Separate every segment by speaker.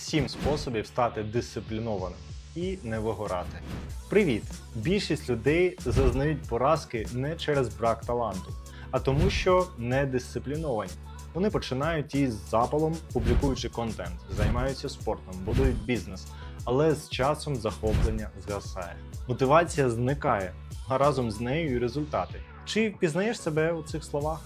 Speaker 1: 7 способів стати дисциплінованим і не вигорати. Привіт! Більшість людей зазнають поразки не через брак таланту, а тому, що не дисципліновані. Вони починають із запалом, публікуючи контент, займаються спортом, будують бізнес, але з часом захоплення згасає. Мотивація зникає, а разом з нею і результати. Чи впізнаєш себе у цих словах?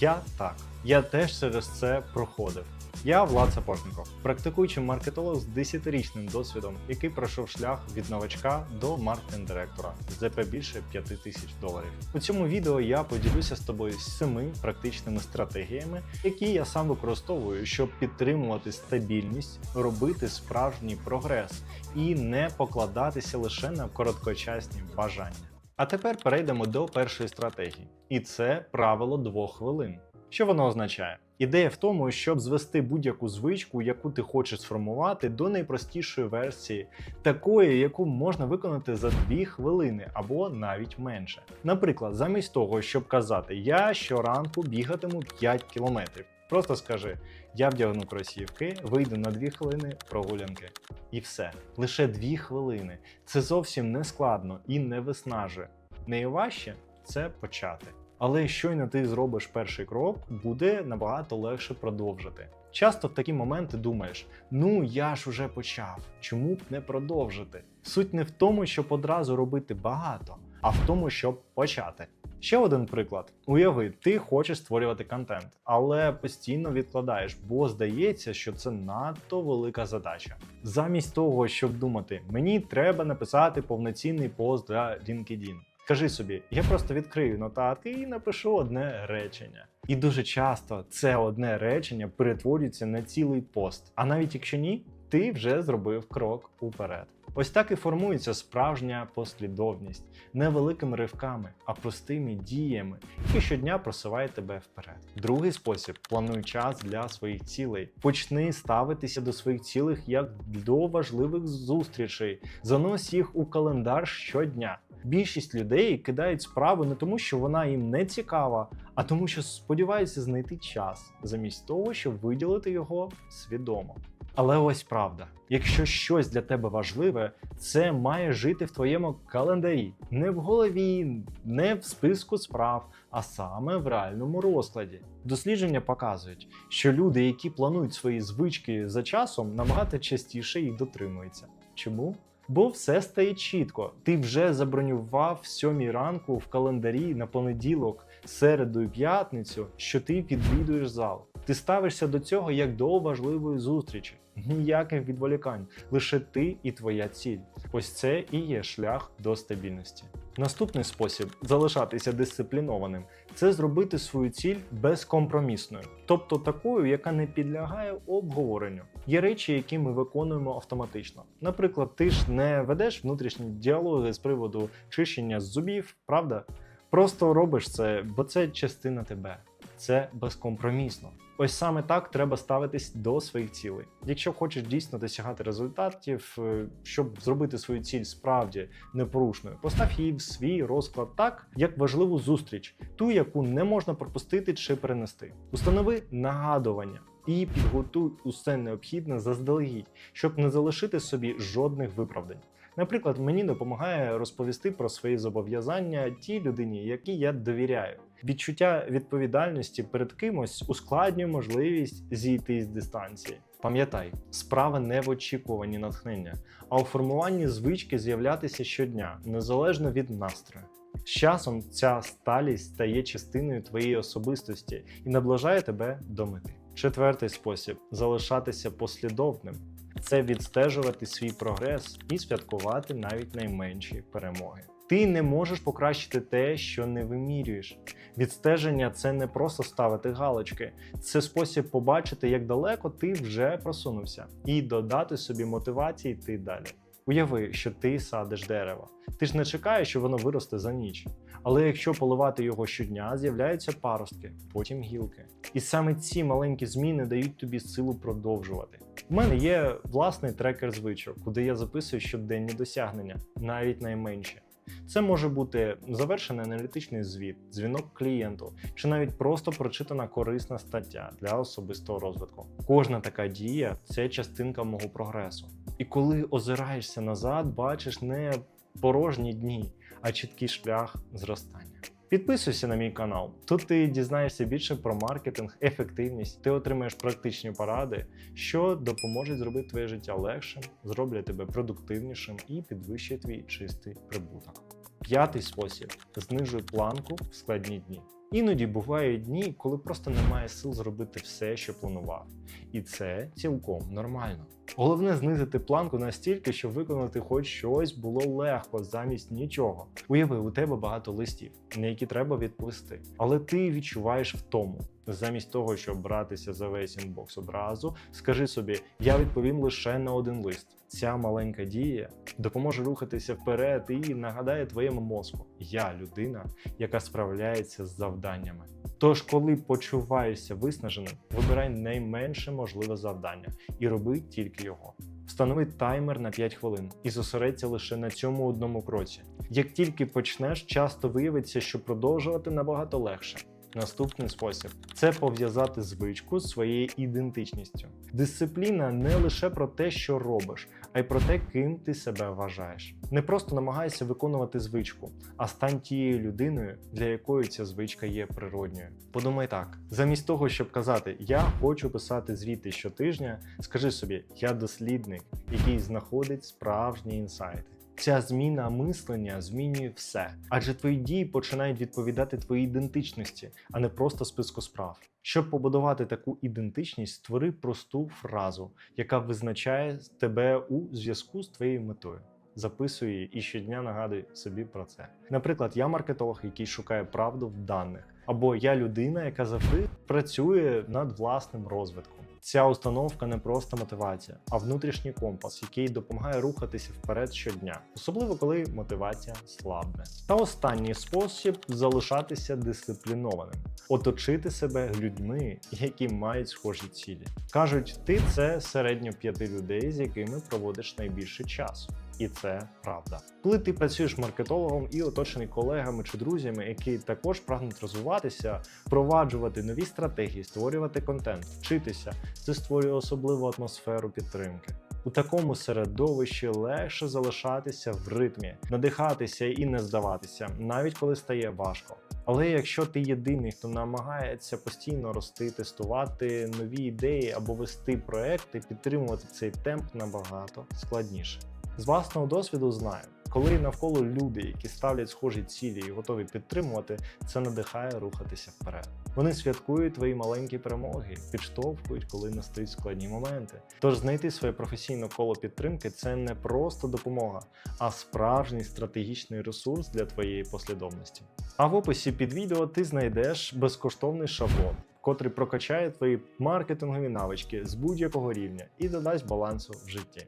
Speaker 1: Я так. Я теж через це проходив. Я Влад Сапожников, практикуючий маркетолог з 10-річним досвідом, який пройшов шлях від новачка до маркетинг-директора ЗП більше 5 тисяч доларів. У цьому відео я поділюся з тобою семи практичними стратегіями, які я сам використовую, щоб підтримувати стабільність, робити справжній прогрес і не покладатися лише на короткочасні бажання. А тепер перейдемо до першої стратегії, і це правило двох хвилин. Що воно означає? Ідея в тому, щоб звести будь-яку звичку, яку ти хочеш сформувати, до найпростішої версії, такої, яку можна виконати за 2 хвилини або навіть менше. Наприклад, замість того, щоб казати Я щоранку бігатиму 5 кілометрів. Просто скажи: я вдягну кросівки, вийду на 2 хвилини прогулянки. І все. Лише 2 хвилини. Це зовсім не складно і не виснажує. Найважче це почати. Але щойно ти зробиш перший крок, буде набагато легше продовжити. Часто в такі моменти думаєш: ну я ж уже почав, чому б не продовжити? Суть не в тому, щоб одразу робити багато, а в тому, щоб почати. Ще один приклад: уяви, ти хочеш створювати контент, але постійно відкладаєш, бо здається, що це надто велика задача. Замість того, щоб думати, мені треба написати повноцінний пост для LinkedIn. Кажи собі, я просто відкрию нотатки і напишу одне речення. І дуже часто це одне речення перетворюється на цілий пост. А навіть якщо ні, ти вже зробив крок уперед. Ось так і формується справжня послідовність не великими ривками, а простими діями, які щодня просувають тебе вперед. Другий спосіб плануй час для своїх цілей. Почни ставитися до своїх цілей як до важливих зустрічей. Занось їх у календар щодня. Більшість людей кидають справу не тому, що вона їм не цікава, а тому, що сподіваються знайти час замість того, щоб виділити його свідомо. Але ось правда: якщо щось для тебе важливе, це має жити в твоєму календарі, не в голові, не в списку справ, а саме в реальному розкладі. Дослідження показують, що люди, які планують свої звички за часом, набагато частіше їх дотримуються. Чому? Бо все стає чітко. Ти вже забронював сьомій ранку в календарі на понеділок, середу і п'ятницю, що ти відвідуєш зал. Ти ставишся до цього як до важливої зустрічі. Ніяких відволікань, лише ти і твоя ціль. Ось це і є шлях до стабільності. Наступний спосіб залишатися дисциплінованим це зробити свою ціль безкомпромісною, тобто такою, яка не підлягає обговоренню. Є речі, які ми виконуємо автоматично. Наприклад, ти ж не ведеш внутрішні діалоги з приводу чищення зубів, правда? Просто робиш це, бо це частина тебе. Це безкомпромісно. Ось саме так треба ставитись до своїх цілей. Якщо хочеш дійсно досягати результатів, е, щоб зробити свою ціль справді непорушною, постав її в свій розклад так, як важливу зустріч, ту, яку не можна пропустити чи перенести. Установи нагадування. І підготуй усе необхідне заздалегідь, щоб не залишити собі жодних виправдань. Наприклад, мені допомагає розповісти про свої зобов'язання тій людині, якій я довіряю. Відчуття відповідальності перед кимось ускладнює можливість зійти з дистанції. Пам'ятай, справа не в очікуванні натхнення, а у формуванні звички з'являтися щодня, незалежно від настрою. З часом ця сталість стає частиною твоєї особистості і наближає тебе до мети. Четвертий спосіб залишатися послідовним це відстежувати свій прогрес і святкувати навіть найменші перемоги. Ти не можеш покращити те, що не вимірюєш. Відстеження це не просто ставити галочки, це спосіб побачити, як далеко ти вже просунувся, і додати собі мотивації йти далі. Уяви, що ти садиш дерево. Ти ж не чекаєш, що воно виросте за ніч. Але якщо поливати його щодня, з'являються паростки, потім гілки. І саме ці маленькі зміни дають тобі силу продовжувати. У мене є власний трекер звичок, куди я записую щоденні досягнення, навіть найменші. Це може бути завершений аналітичний звіт, дзвінок клієнту, чи навіть просто прочитана корисна стаття для особистого розвитку. Кожна така дія це частинка мого прогресу. І коли озираєшся назад, бачиш не порожні дні, а чіткий шлях зростання. Підписуйся на мій канал. Тут ти дізнаєшся більше про маркетинг, ефективність, ти отримаєш практичні поради, що допоможуть зробити твоє життя легшим, зроблять тебе продуктивнішим і підвищить твій чистий прибуток. П'ятий спосіб знижуй планку в складні дні. Іноді бувають дні, коли просто немає сил зробити все, що планував. І це цілком нормально. Головне знизити планку настільки, щоб виконати хоч щось було легко замість нічого. Уяви, у тебе багато листів, на які треба відповісти, але ти відчуваєш втому. Замість того, щоб братися за весь інбокс одразу, скажи собі: я відповім лише на один лист. Ця маленька дія допоможе рухатися вперед і нагадає твоєму мозку: я людина, яка справляється з завданнями. Тож, коли почуваєшся виснаженим, вибирай найменше можливе завдання і роби тільки його. Встанови таймер на 5 хвилин і зосередься лише на цьому одному кроці. Як тільки почнеш, часто виявиться, що продовжувати набагато легше. Наступний спосіб це пов'язати звичку з своєю ідентичністю. Дисципліна не лише про те, що робиш, а й про те, ким ти себе вважаєш. Не просто намагайся виконувати звичку, а стань тією людиною, для якої ця звичка є природньою. Подумай так: замість того, щоб казати Я хочу писати звіти щотижня, скажи собі, я дослідник, який знаходить справжні інсайти. Ця зміна мислення змінює все, адже твої дії починають відповідати твоїй ідентичності, а не просто списку справ. Щоб побудувати таку ідентичність, створи просту фразу, яка визначає тебе у зв'язку з твоєю метою. Записуй її і щодня нагадуй собі про це. Наприклад, я маркетолог, який шукає правду в даних, або я людина, яка завжди працює над власним розвитком. Ця установка не просто мотивація, а внутрішній компас, який допомагає рухатися вперед щодня, особливо коли мотивація слабне. Та останній спосіб залишатися дисциплінованим, оточити себе людьми, які мають схожі цілі. кажуть, ти це середньо п'яти людей, з якими проводиш найбільше часу. І це правда. Коли ти працюєш маркетологом і оточений колегами чи друзями, які також прагнуть розвиватися, впроваджувати нові стратегії, створювати контент, вчитися, це створює особливу атмосферу підтримки. У такому середовищі легше залишатися в ритмі, надихатися і не здаватися, навіть коли стає важко. Але якщо ти єдиний, хто намагається постійно рости, тестувати нові ідеї або вести проекти, підтримувати цей темп набагато складніше. З власного досвіду знаю, коли навколо люди, які ставлять схожі цілі і готові підтримувати, це надихає рухатися вперед. Вони святкують твої маленькі перемоги, підштовхують, коли настають складні моменти. Тож знайти своє професійне коло підтримки це не просто допомога, а справжній стратегічний ресурс для твоєї послідовності. А в описі під відео ти знайдеш безкоштовний шаблон, котрий прокачає твої маркетингові навички з будь-якого рівня і додасть балансу в житті.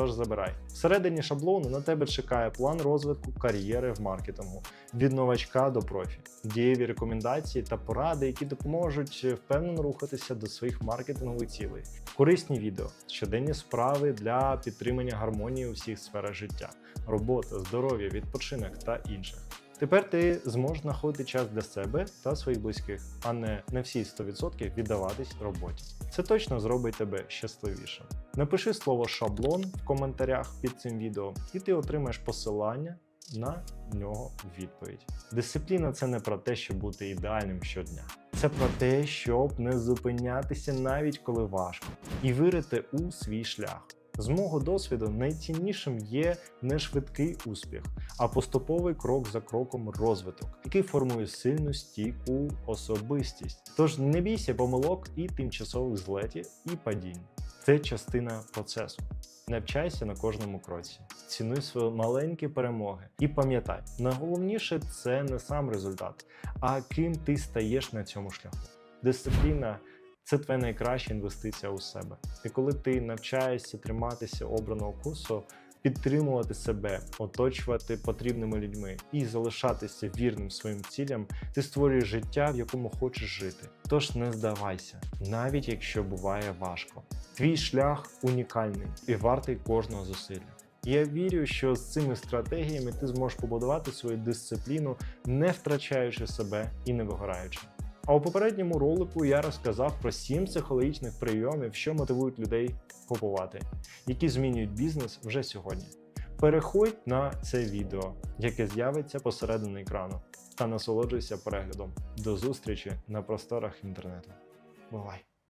Speaker 1: Тож забирай. Всередині шаблону на тебе чекає план розвитку кар'єри в маркетингу. Від новачка до профі, дієві рекомендації та поради, які допоможуть впевнено рухатися до своїх маркетингових цілей, корисні відео, щоденні справи для підтримання гармонії у всіх сферах життя, робота, здоров'я, відпочинок та інших. Тепер ти зможеш знаходити час для себе та своїх близьких, а не на всі 100% віддаватись роботі. Це точно зробить тебе щасливішим. Напиши слово шаблон в коментарях під цим відео, і ти отримаєш посилання на нього відповідь. Дисципліна це не про те, щоб бути ідеальним щодня. Це про те, щоб не зупинятися навіть коли важко, і вірити у свій шлях. З мого досвіду найціннішим є не швидкий успіх, а поступовий крок за кроком розвиток, який формує сильну стійку особистість. Тож не бійся помилок і тимчасових злетів і падінь. Це частина процесу. Навчайся на кожному кроці, цінуй свої маленькі перемоги. І пам'ятай, найголовніше це не сам результат, а ким ти стаєш на цьому шляху. Дисципліна це твоя найкраща інвестиція у себе. І коли ти навчаєшся триматися обраного курсу, підтримувати себе, оточувати потрібними людьми і залишатися вірним своїм цілям, ти створюєш життя, в якому хочеш жити. Тож не здавайся, навіть якщо буває важко. Твій шлях унікальний і вартий кожного зусилля. Я вірю, що з цими стратегіями ти зможеш побудувати свою дисципліну, не втрачаючи себе і не вигораючи. А у попередньому ролику я розказав про сім психологічних прийомів, що мотивують людей купувати, які змінюють бізнес вже сьогодні. Переходь на це відео, яке з'явиться посередині екрану, та насолоджуйся переглядом. До зустрічі на просторах інтернету. Бувай!